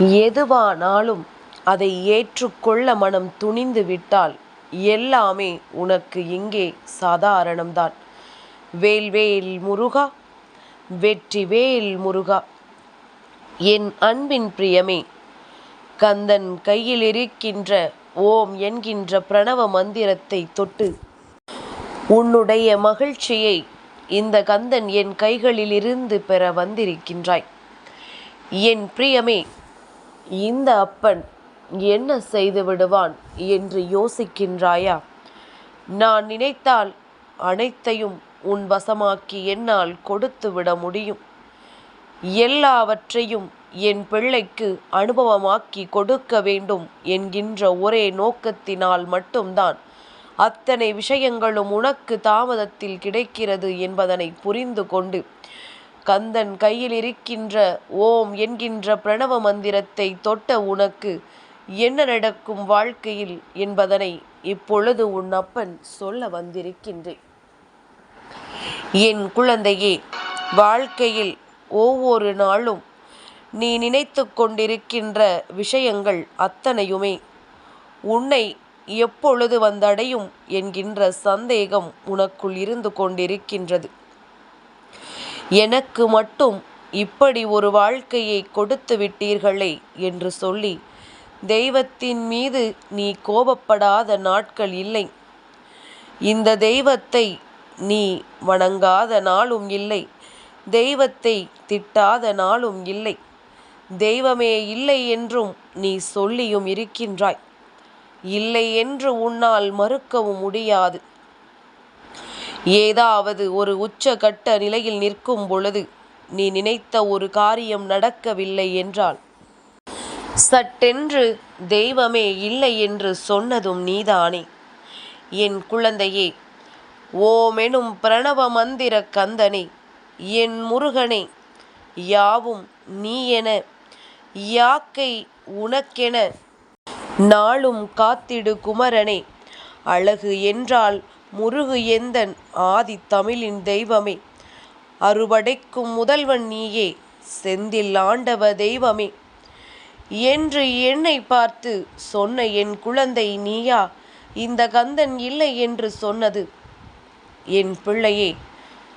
எதுவானாலும் அதை ஏற்றுக்கொள்ள மனம் துணிந்து விட்டால் எல்லாமே உனக்கு இங்கே சாதாரணம்தான். வேல்வேல் முருகா வெற்றி வேல் முருகா என் அன்பின் பிரியமே கந்தன் கையில் இருக்கின்ற ஓம் என்கின்ற பிரணவ மந்திரத்தைத் தொட்டு உன்னுடைய மகிழ்ச்சியை இந்த கந்தன் என் கைகளிலிருந்து பெற வந்திருக்கின்றாய். என் பிரியமே இந்த அப்பன் என்ன செய்து விடுவான் என்று யோசிக்கின்றாயா? நான் நினைத்தால் அனைத்தையும் உன் வசமாக்கி என்னால் கொடுத்து விட முடியும். எல்லாவற்றையும் என் பிள்ளைக்கு அனுபவமாக்கி கொடுக்க வேண்டும் என்கின்ற ஒரே நோக்கத்தினால் மட்டும்தான் அத்தனை விஷயங்களும் உனக்கு தாமதத்தில் கிடைக்கிறது என்பதனை புரிந்து கொண்டு கந்தன் கையிலிருக்கின்ற ஓம் என்கின்ற பிரணவ மந்திரத்தைத் தொட்ட உனக்கு என்ன நடக்கும் வாழ்க்கையில் என்பதனை இப்பொழுது உன் அப்பன் சொல்ல வந்திருக்கின்றேன். என் குழந்தையே வாழ்க்கையில் ஒவ்வொரு நாளும் நீ நினைத்து கொண்டிருக்கின்ற விஷயங்கள் அத்தனையுமே உன்னை எப்பொழுது வந்தடையும் என்கின்ற சந்தேகம் உனக்குள் இருந்து கொண்டிருக்கின்றது. எனக்கு மட்டும் இப்படி ஒரு வாழ்க்கையை கொடுத்து விட்டீர்களே என்று சொல்லி தெய்வத்தின் மீது நீ கோபப்படாத நாட்கள் இல்லை. இந்த தெய்வத்தை நீ வணங்காத நாளும் இல்லை. தெய்வத்தை திட்டாத நாளும் இல்லை. தெய்வமே இல்லை என்றும் நீ சொல்லியும் இருக்கின்றாய். இல்லை என்று உன்னால் மறுக்கவும் முடியாது. ஏதாவது ஒரு உச்சகட்ட நிலையில் நிற்கும் பொழுது நீ நினைத்த ஒரு காரியம் நடக்கவில்லை என்றால் சட்டென்று தெய்வமே இல்லை என்று சொன்னதும் நீதானே. என் குழந்தையே ஓமெனும் பிரணவ மந்திரக் கந்தனே என் முருகனே யாவும் நீ என யாக்கை உனக்கென நாளும் காத்திடு குமரனே அழகு என்றால் முருகு எந்தன் ஆதி தமிழின் தெய்வமே அறுபடைக்கும் முதல்வன் நீயே செந்தில் ஆண்டவ தெய்வமே என்று என்னை பார்த்து சொன்ன என் குழந்தை நீயா இந்த கந்தன் இல்லை என்று சொன்னது? என் பிள்ளையே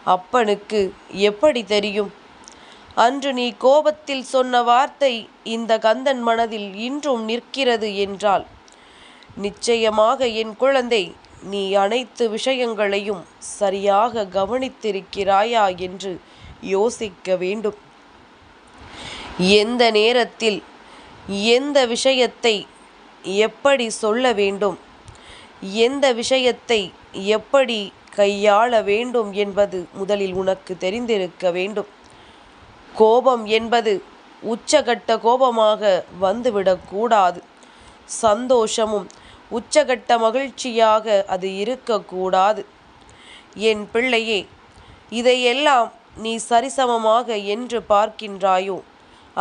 அப்பனுக்கு எப்படி தெரியும்? அன்று நீ கோபத்தில் சொன்ன வார்த்தை இந்த கந்தன் மனதில் இன்றும் நிற்கிறது என்றால் நிச்சயமாக என் குழந்தை நீ அனைத்து விஷயங்களையும் சரியாக கவனித்திருக்கிறாயா என்று யோசிக்க வேண்டும். எந்த நேரத்தில் எந்த விஷயத்தை எப்படி சொல்ல வேண்டும் எந்த விஷயத்தை எப்படி கையாள வேண்டும் என்பது முதலில் உனக்கு தெரிந்திருக்க வேண்டும். கோபம் என்பது உச்சகட்ட கோபமாக வந்துவிடக்கூடாது சந்தோஷமும் உச்சகட்ட மகிழ்ச்சியாக அது இருக்கக்கூடாது என் பிள்ளையே இதையெல்லாம் நீ சரிசமமாக என்று பார்க்கின்றாயோ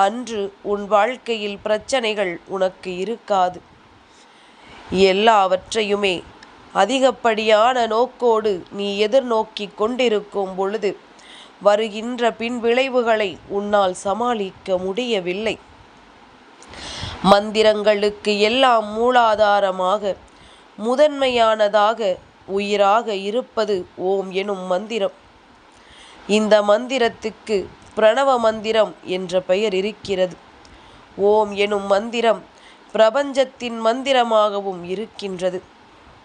அன்று உன் வாழ்க்கையில் பிரச்சனைகள் உனக்கு இருக்காது. எல்லாவற்றையுமே அதிகப்படியான நோக்கோடு நீ எதிர்நோக்கி கொண்டிருக்கும் பொழுது வருகின்ற பின்விளைவுகளை உன்னால் சமாளிக்க முடியவில்லை. மந்திரங்களுக்கு எல்லாம் மூலாதாரமாக முதன்மையானதாக உயிராக இருப்பது ஓம் எனும் மந்திரம். இந்த மந்திரத்துக்கு பிரணவ மந்திரம் என்ற பெயர் இருக்கிறது. ஓம் எனும் மந்திரம் பிரபஞ்சத்தின் மந்திரமாகவும் இருக்கின்றது.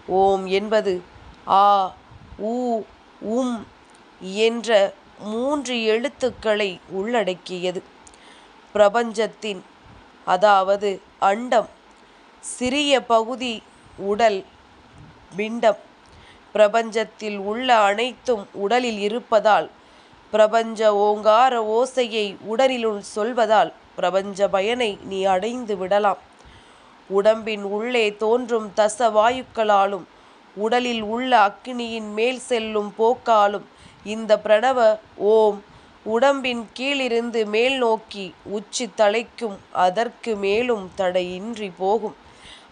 ஓம் என்பது ஆ உ உம் என்ற மூன்று எழுத்துக்களை உள்ளடக்கியது. பிரபஞ்சத்தின் அதாவது அண்டம் சிறிய பகுதி உடல் பிண்டம். பிரபஞ்சத்தில் உள்ள அனைத்தும் உடலில் இருப்பதால் பிரபஞ்ச ஓங்கார ஓசையை உடலிலுள் சொல்வதால் பிரபஞ்ச பயனை நீ அடைந்து விடலாம். உடம்பின் உள்ளே தோன்றும் தச வாயுக்களாலும் உடலில் உள்ள அக்கினியின் மேல் செல்லும் போக்காலும் இந்த பிரணவ ஓம் உடம்பின் கீழிருந்து மேல் நோக்கி உச்சி தலைக்கும் அதற்கு மேலும் தடையின்றி போகும்.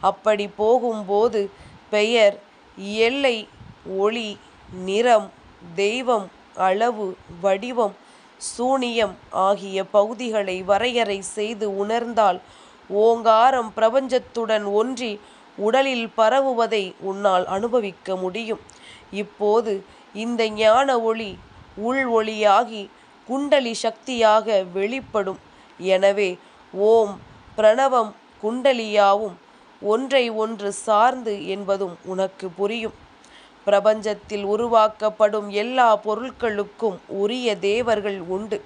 அப்படி போகும்போது பெயர் எல்லை ஒளி நிறம் தெய்வம் அளவு வடிவம் சூனியம் ஆகிய பகுதிகளை வரையறை செய்து உணர்ந்தால் ஓங்காரம் பிரபஞ்சத்துடன் ஒன்றி உடலில் பரவுவதை உன்னால் அனுபவிக்க முடியும் இப்போது இந்த ஞான ஒளி உள் ஒளியாகி குண்டலி சக்தியாக வெளிப்படும். எனவே ஓம் பிரணவம் குண்டலியாவும் ஒன்றை ஒன்று சார்ந்து என்பதும் உனக்கு புரியும். பிரபஞ்சத்தில் உருவாக்கப்படும் எல்லா பொருட்களுக்கும் உரிய தேவர்கள் உண்டு.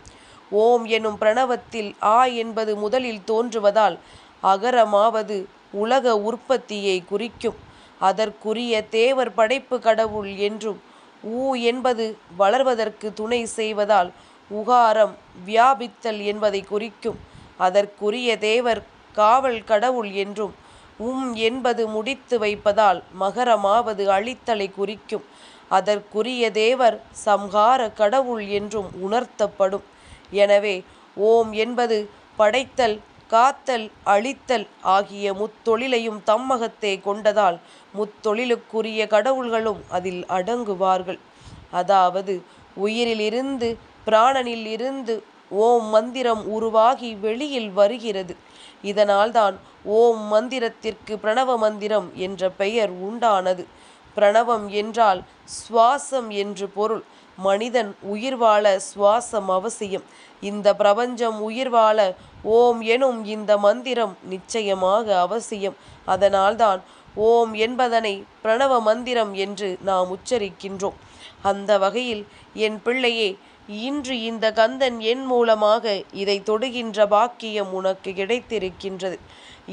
ஓம் எனும் பிரணவத்தில் ஆ என்பது முதலில் தோன்றுவதால் அகரமாவது உலக உற்பத்தியை குறிக்கும். அதற்குரிய தேவர் படைப்பு கடவுள் என்றும் ஊ என்பது வளர்வதற்கு துணை செய்வதால் உகாரம் வியாபித்தல் என்பதை குறிக்கும். அதற்குரிய தேவர் காவல் கடவுள் என்றும் உம் என்பது முடித்து வைப்பதால் மகரமாவது அழித்தலை குறிக்கும். அதற்குரிய தேவர் சம்ஹார கடவுள் என்றும் உணர்த்தப்படும். எனவே ஓம் என்பது படைத்தல் காத்தல் அழித்தல் ஆகிய முத்தொழிலையும் தம்மகத்தே கொண்டதால் முத்தொழிலுக்குரிய கடவுள்களும் அதில் அடங்குவார்கள். அதாவது உயிரிலிருந்து பிராணனில் இருந்து ஓம் மந்திரம் உருவாகி வெளியில் வருகிறது. இதனால்தான் ஓம் மந்திரத்திற்கு பிரணவ மந்திரம் என்ற பெயர் உண்டானது. பிரணவம் என்றால் சுவாசம் என்று பொருள். மனிதன் உயிர் வாழ சுவாசம் அவசியம். இந்த பிரபஞ்சம் உயிர் வாழ ஓம் எனும் இந்த மந்திரம் நிச்சயமாக அவசியம். அதனால்தான் ஓம் என்பதனை பிரணவ மந்திரம் என்று நாம் உச்சரிக்கின்றோம். அந்த வகையில் என் பிள்ளையே இன்று இந்த கந்தன் என் மூலமாக இதை தொடுகின்ற பாக்கியம் உனக்கு கிடைத்திருக்கின்றது.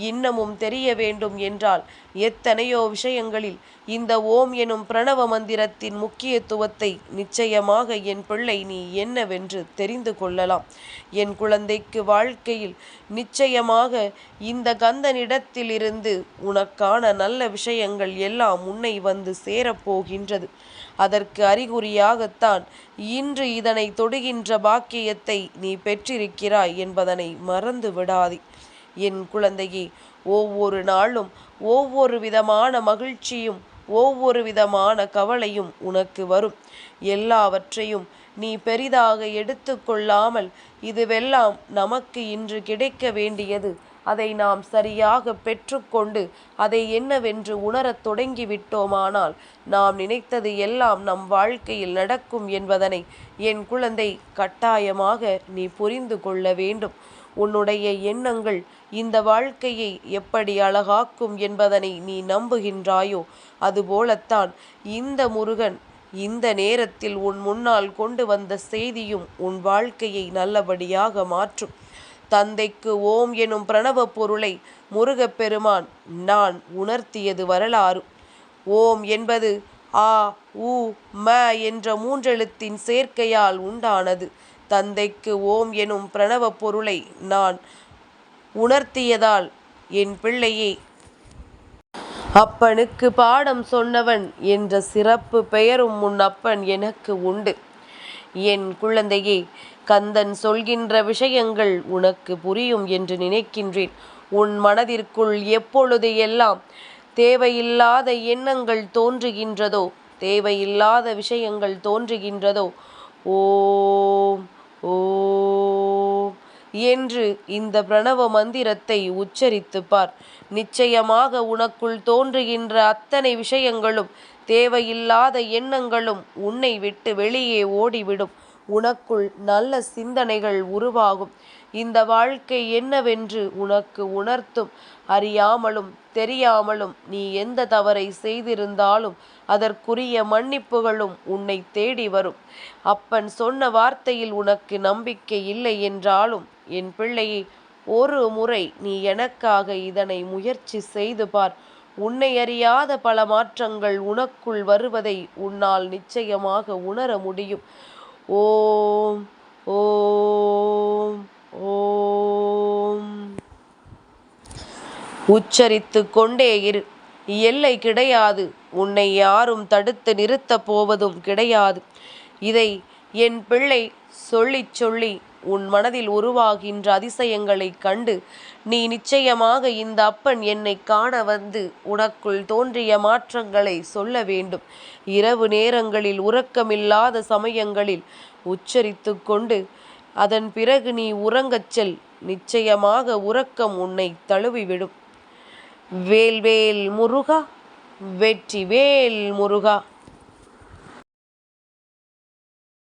இன்னமும் தெரிய வேண்டும் என்றால் எத்தனையோ விஷயங்களில் இந்த ஓம் எனும் பிரணவ மந்திரத்தின் முக்கியத்துவத்தை நிச்சயமாக என் பிள்ளை நீ என்னவென்று தெரிந்து கொள்ளலாம். என் குழந்தைக்கு வாழ்க்கையில் நிச்சயமாக இந்த கந்தனிடத்திலிருந்து உனக்கான நல்ல விஷயங்கள் எல்லாம் உன்னை வந்து சேரப்போகின்றது. அதற்கு அறிகுறியாகத்தான் இன்று இதனை தொடுகின்ற பாக்கியத்தை நீ பெற்றிருக்கிறாய் என்பதனை மறந்து விடாதே என் குழந்தையே ஒவ்வொரு நாளும் ஒவ்வொரு விதமான மகிழ்ச்சியும் ஒவ்வொரு விதமான கவலையும் உனக்கு வரும். எல்லாவற்றையும் நீ பெரிதாக எடுத்துக்கொள்ளாமல் இதுவெல்லாம் நமக்கு இன்று கிடைக்க வேண்டியது. அதை நாம் சரியாக பெற்றுக்கொண்டு அதை என்னவென்று உணரத் தொடங்கிவிட்டோமானால் நாம் நினைத்தது எல்லாம் நம் வாழ்க்கையில் நடக்கும் என்பதனை என் குழந்தை கட்டாயமாக நீ புரிந்து கொள்ள வேண்டும். உன்னுடைய எண்ணங்கள் இந்த வாழ்க்கையை எப்படி அழகாக்கும் என்பதனை நீ நம்புகின்றாயோ அதுபோலத்தான் இந்த முருகன் இந்த நேரத்தில் உன் முன்னால் கொண்டு வந்த செய்தியும் உன் வாழ்க்கையை நல்லபடியாக மாற்றும். தந்தைக்கு ஓம் எனும் பிரணவ பொருளை முருகப்பெருமான் நான் உணர்த்தியது வரலாறு. ஓம் என்பது ஆ உ ம என்ற மூன்றெழுத்தின் சேர்க்கையால் உண்டானது. தந்தைக்கு ஓம் எனும் பிரணவ பொருளை நான் உணர்த்தியதால் என் பிள்ளையே அப்பனுக்கு பாடம் சொன்னவன் என்ற சிறப்பு பெயரும் உன் அப்பன் எனக்கு உண்டு. என் குழந்தையே கந்தன் சொல்கின்ற விஷயங்கள் உனக்கு புரியும் என்று நினைக்கின்றேன். உன் மனதிற்குள் எப்பொழுது எல்லாம் தேவையில்லாத எண்ணங்கள் தோன்றுகின்றதோ தேவையில்லாத விஷயங்கள் தோன்றுகின்றதோ ஓம் ஓ என்று இந்த பிரணவ மந்திரத்தை உச்சரித்து பார். நிச்சயமாக உனக்குள் தோன்றுகின்ற அத்தனை விஷயங்களும் தேவையில்லாத எண்ணங்களும் உன்னை விட்டு வெளியே ஓடிவிடும். உனக்குள் நல்ல சிந்தனைகள் உருவாகும். இந்த வாழ்க்கை என்னவென்று உனக்கு உணர்த்தும். அறியாமலும் தெரியாமலும் நீ எந்த தவறை செய்திருந்தாலும் அதற்குரிய மன்னிப்புகளும் உன்னை தேடி வரும். அப்பன் சொன்ன வார்த்தையில் உனக்கு நம்பிக்கை இல்லை என்றாலும் என் பிள்ளையை ஒரு முறை நீ எனக்காக இதனை முயற்சி செய்து பார். உன்னை அறியாத பல மாற்றங்கள் உனக்குள் வருவதை உன்னால் நிச்சயமாக உணர முடியும். ஓம் ஓம் ஓம். உச்சரித்து கொண்டே இரு. எல்லை கிடையாது. உன்னை யாரும் தடுத்து நிறுத்தப் போவதும் கிடையாது. இதை என் பிள்ளை சொல்லிச் சொல்லி உன் மனதில் உருவாகின்ற அதிசயங்களைக் கண்டு நீ நிச்சயமாக இந்த அப்பன் என்னை காண வந்து உனக்குள் தோன்றிய மாற்றங்களை சொல்ல வேண்டும். இரவு நேரங்களில் உறக்கமில்லாத சமயங்களில் உச்சரித்து கொண்டு அதன் பிறகு நீ உறங்கச் செல் நிச்சயமாக உறக்கம் உன்னை தழுவிவிடும். வேல்வேல் முருகா வெற்றி வேல் முருகா.